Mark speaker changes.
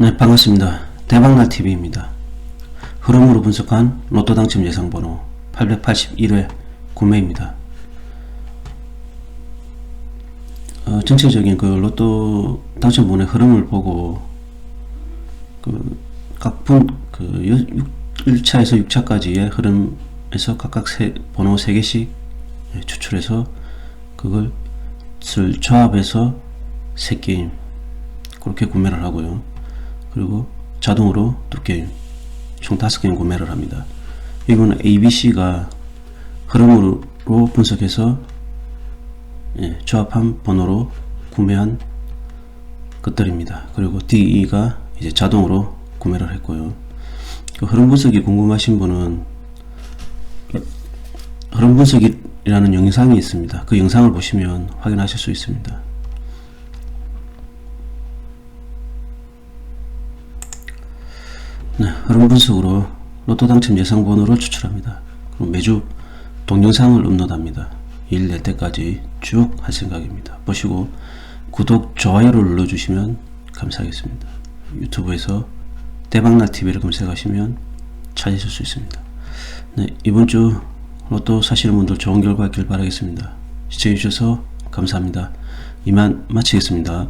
Speaker 1: 네, 반갑습니다. 대박날 TV입니다. 흐름으로 분석한 로또 당첨 예상 번호 881회 구매입니다. 어, 전체적인 그 로또 당첨 번호의 흐름을 보고 그 각 분, 그 1차에서 6차까지의 흐름에서 각각 세, 번호 3개씩 추출해서 그걸 을 조합해서 3게임 그렇게 구매를 하고요. 그리고 자동으로 두 게임, 총 다섯 게임 구매를 합니다. 이거는 ABC가 흐름으로 분석해서 예, 조합한 번호로 구매한 것들입니다. 그리고 DE가 이제 자동으로 구매를 했고요. 그 흐름 분석이 궁금하신 분은 흐름 분석이라는 영상이 있습니다. 그 영상을 보시면 확인하실 수 있습니다. 네, 흐름 분석으로 로또 당첨 예상 번호를 추출합니다. 그럼 매주 동영상을 업로드합니다. 일 낼 때까지 쭉 할 생각입니다. 보시고 구독, 좋아요를 눌러주시면 감사하겠습니다. 유튜브에서 대박날 TV를 검색하시면 찾으실 수 있습니다. 네, 이번 주 로또 사시는 분들 좋은 결과 있길 바라겠습니다. 시청해주셔서 감사합니다. 이만 마치겠습니다.